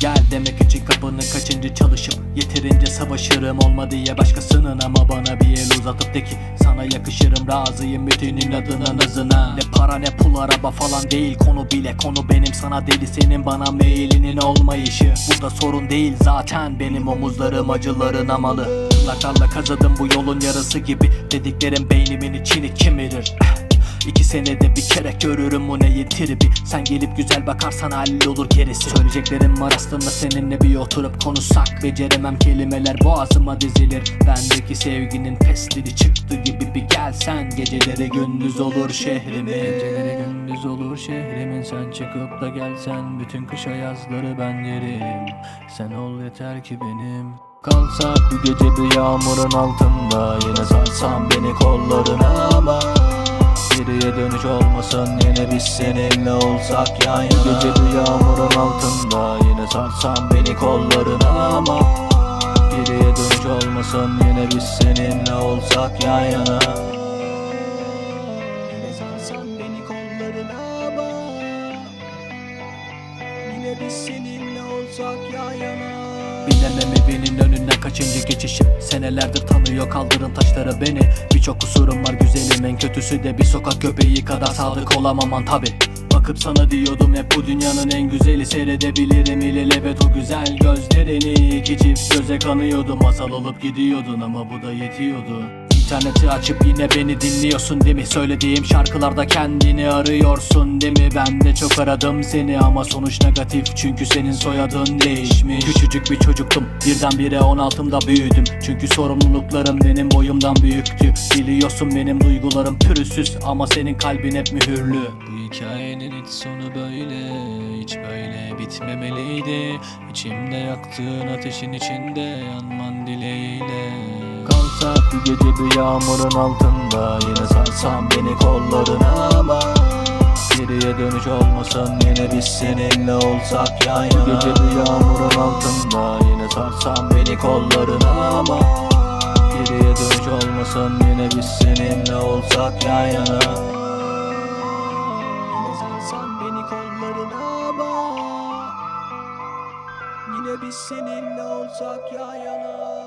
gel demek için kapını kaçıncı çalışıp Yeterince savaşırım olma diye başkasının ama bana bir el uzatıp de ki Sana yakışırım razıyım bütün inadına nazına. Ne para ne pul araba falan değil konu bile. Konu benim sana deli senin bana meylinin olmayışı. Burada sorun değil zaten benim omuzlarım acıların amalı. Tırnaklarla kazıdım bu yolun yarısı gibi. Dediklerim beynimin içini kim bilir İki senede bir kere görürüm bu neyin tribi. Sen gelip güzel bakarsan hallolur gerisi. Söyleyeceklerim var aslında seninle bir oturup konuşsak. Beceremem kelimeler boğazıma dizilir. Bendeki sevginin pesleri çıktı gibi bir gelsen. Geceleri gündüz olur şehrimin Geceleri gündüz olur şehrimin Sen çıkıp da gelsen. Bütün kış ayazları ben yerim. Sen ol yeter ki benim. Kalsak bu gece bir yağmurun altında. Yine sarsan beni kollarına ama Geriye dönüş olmasın. Yine biz seninle olsak yan yana. Gece bir yağmurun altında yine sarsan beni kollarına. Ama Geriye dönüş olmasın. Yine biz seninle olsak yan yana. Biz seninle olsak yan yana Bilemem evinin önünden kaçıncı geçişim? Senelerdir tanıyor kaldırın taşları beni. Birçok kusurum var güzelim en kötüsü de Bir sokak köpeği kadar sadık olamaman tabi Bakıp sana diyordum hep bu dünyanın en güzeli. Seyredebilirim ilelebet o güzel gözlerini. İki çift göze kanıyordum Masal olup gidiyordun ama bu da yetiyordu İnterneti açıp yine beni dinliyorsun değil mi? Söylediğim şarkılarda kendini arıyorsun değil mi? Ben de çok aradım seni ama sonuç negatif. Çünkü senin soyadın değişmiş. Küçücük bir çocuktum birdenbire 16'mda büyüdüm. Çünkü sorumluluklarım benim boyumdan büyüktü. Biliyorsun benim duygularım pürüzsüz ama senin kalbin hep mühürlü. Bu hikayenin hiç sonu böyle hiç böyle bitmemeliydi. İçimde yaktığın ateşin içinde yanman dileğiyle Kalsak bir gece bir yağmurun altında. Yine sarsan beni kollarına ama Geriye dönüş olmasın yine biz seninle olsak yan yana. Bu gece bir yağmurun altında. Yine sarsan beni kollarına ama Geriye dönüş olmasın yine biz seninle olsak yan yana. Yine biz seninle olsak yan yana